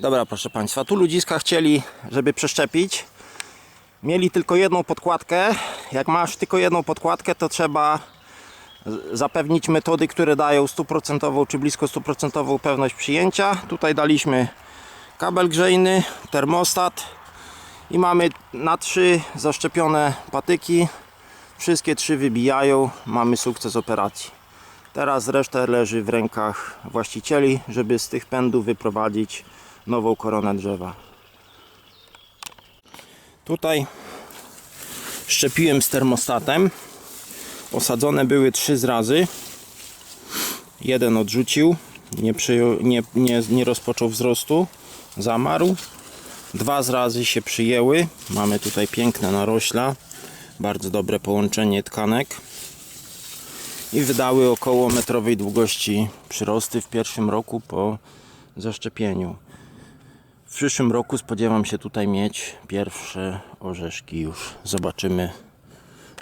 Dobra, proszę Państwa, tu ludziska chcieli, żeby przeszczepić. Mieli tylko jedną podkładkę. Jak masz tylko jedną podkładkę, to trzeba zapewnić metody, które dają stuprocentową czy blisko stuprocentową pewność przyjęcia. Tutaj daliśmy kabel grzejny, termostat i mamy na trzy zaszczepione patyki. Wszystkie trzy wybijają, mamy sukces operacji. Teraz reszta leży w rękach właścicieli, żeby z tych pędów wyprowadzić nową koronę drzewa. Tutaj szczepiłem z termostatem. Osadzone były trzy zrazy. Jeden odrzucił, nie, przyjął, nie, nie, nie rozpoczął wzrostu, zamarł. Dwa zrazy się przyjęły. Mamy tutaj piękne narośla, bardzo dobre połączenie tkanek i wydały około metrowej długości przyrosty w pierwszym roku po zaszczepieniu. W przyszłym roku spodziewam się tutaj mieć pierwsze orzeszki już. Zobaczymy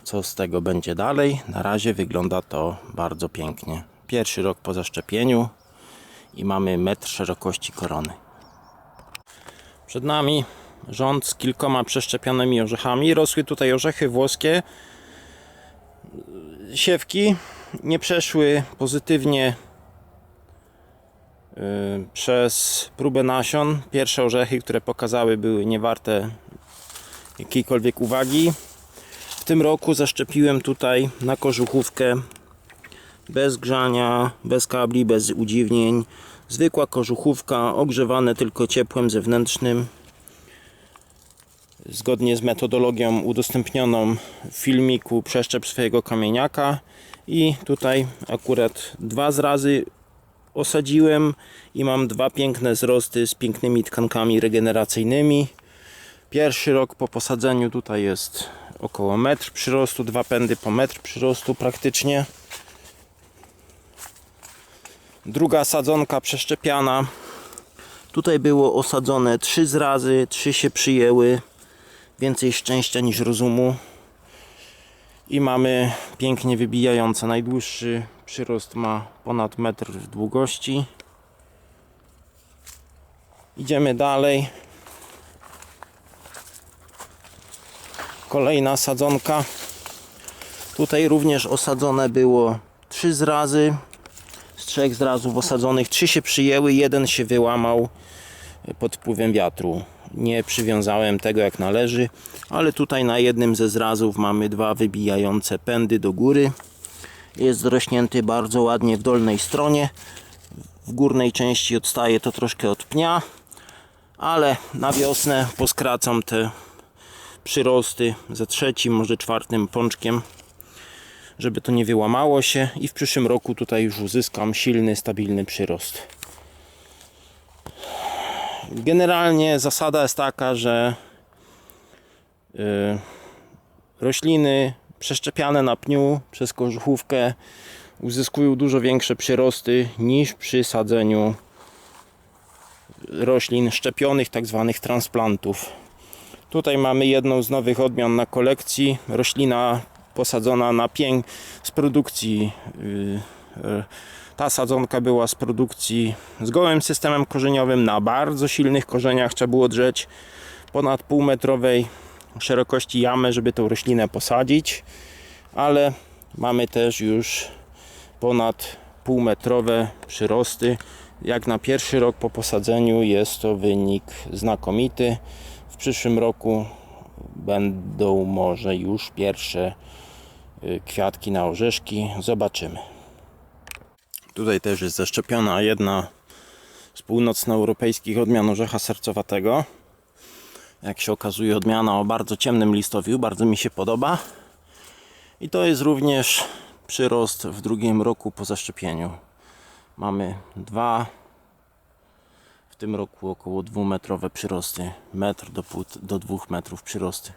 co z tego będzie dalej. Na razie wygląda to bardzo pięknie. Pierwszy rok po zaszczepieniu i mamy metr szerokości korony. Przed nami rząd z kilkoma przeszczepionymi orzechami. Rosły tutaj orzechy włoskie. Siewki nie przeszły pozytywnie przez próbę nasion. Pierwsze orzechy, które pokazały, były niewarte jakiejkolwiek uwagi. W tym roku zaszczepiłem tutaj na kożuchówkę bez grzania, bez kabli, bez udziwnień. Zwykła kożuchówka, ogrzewane tylko ciepłem zewnętrznym. Zgodnie z metodologią udostępnioną w filmiku przeszczep swojego kamieniaka. I tutaj akurat dwa zrazy osadziłem i mam dwa piękne wzrosty z pięknymi tkankami regeneracyjnymi. Pierwszy rok po posadzeniu tutaj jest około metr przyrostu, dwa pędy po metr przyrostu praktycznie. Druga sadzonka przeszczepiana. Tutaj było osadzone trzy zrazy, trzy się przyjęły. Więcej szczęścia niż rozumu. I mamy pięknie wybijające. Najdłuższy przyrost ma ponad metr w długości. Idziemy dalej. Kolejna sadzonka. Tutaj również osadzone było trzy zrazy. Z trzech zrazów osadzonych trzy się przyjęły, jeden się wyłamał pod wpływem wiatru. Nie przywiązałem tego jak należy, ale tutaj na jednym ze zrazów mamy dwa wybijające pędy do góry. Jest zrośnięty bardzo ładnie w dolnej stronie. W górnej części odstaje to troszkę od pnia, ale na wiosnę poskracam te przyrosty ze trzecim, może czwartym pączkiem, żeby to nie wyłamało się i w przyszłym roku tutaj już uzyskam silny, stabilny przyrost. Generalnie zasada jest taka, że y, rośliny przeszczepiane na pniu przez kożuchówkę uzyskują dużo większe przyrosty niż przy sadzeniu roślin szczepionych, tak zwanych transplantów. Tutaj mamy jedną z nowych odmian na kolekcji. Roślina posadzona na pień z produkcji. yy, yy, Ta sadzonka była z produkcji z gołym systemem korzeniowym na bardzo silnych korzeniach. Trzeba było drzeć ponad półmetrowej szerokości jamę, żeby tą roślinę posadzić. Ale mamy też już ponad półmetrowe przyrosty. Jak na pierwszy rok po posadzeniu jest to wynik znakomity. W przyszłym roku będą może już pierwsze y, kwiatki na orzeszki. Zobaczymy. Tutaj też jest zaszczepiona jedna z północnoeuropejskich odmian orzecha sercowatego. Jak się okazuje, odmiana o bardzo ciemnym listowiu. Bardzo mi się podoba. I to jest również przyrost w drugim roku po zaszczepieniu. Mamy dwa w tym roku około dwumetrowe przyrosty. Metr do, pół, do dwóch metrów przyrosty.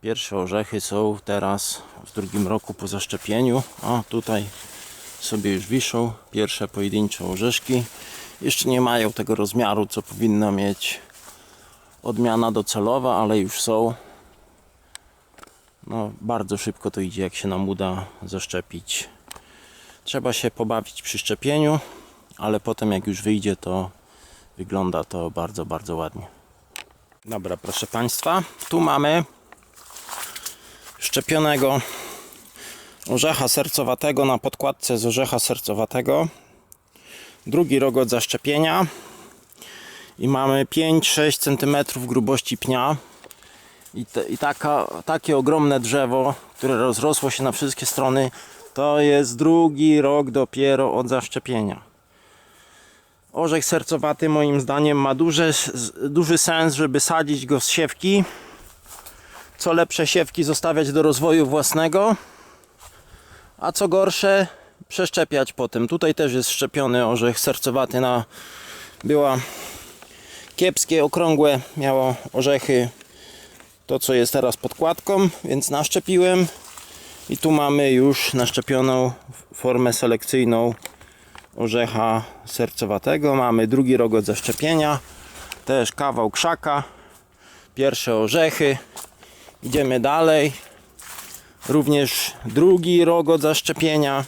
Pierwsze orzechy są teraz w drugim roku po zaszczepieniu. O, tutaj sobie już wiszą pierwsze pojedyncze orzeszki. Jeszcze nie mają tego rozmiaru, co powinna mieć odmiana docelowa, ale już są. No, bardzo szybko to idzie, jak się nam uda zaszczepić. Trzeba się pobawić przy szczepieniu, ale potem jak już wyjdzie, to wygląda to bardzo, bardzo ładnie. Dobra, proszę Państwa, tu mamy szczepionego orzecha sercowatego na podkładce z orzecha sercowatego. Drugi rok od zaszczepienia i mamy 5-6 cm grubości pnia. I, te, i taka, takie ogromne drzewo, które rozrosło się na wszystkie strony, to jest drugi rok dopiero od zaszczepienia. Orzech sercowaty moim zdaniem ma duży, duży sens, żeby sadzić go z siewki. Co lepsze siewki zostawiać do rozwoju własnego, a co gorsze przeszczepiać potem. Tutaj też jest szczepiony orzech sercowaty na była kiepskie, okrągłe, miało orzechy to co jest teraz podkładką, więc naszczepiłem i tu mamy już naszczepioną formę selekcyjną orzecha sercowatego. Mamy drugi rok od zaszczepienia. Też kawał krzaka. Pierwsze orzechy. Idziemy dalej. Również drugi rok od zaszczepienia.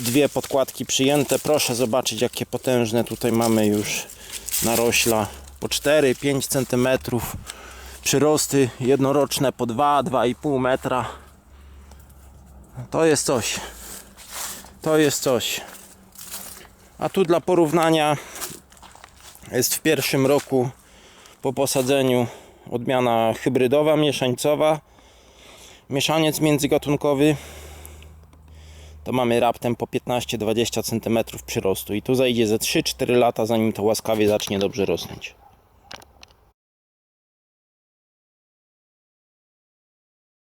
Dwie podkładki przyjęte. Proszę zobaczyć jakie potężne tutaj mamy już narośla. Po 4-5 cm. Przyrosty jednoroczne po 2-2,5 metra. To jest coś. To jest coś. A tu dla porównania jest w pierwszym roku po posadzeniu odmiana hybrydowa, mieszańcowa. Mieszaniec międzygatunkowy to mamy raptem po 15-20 cm przyrostu i tu zajdzie ze 3-4 lata zanim to łaskawie zacznie dobrze rosnąć.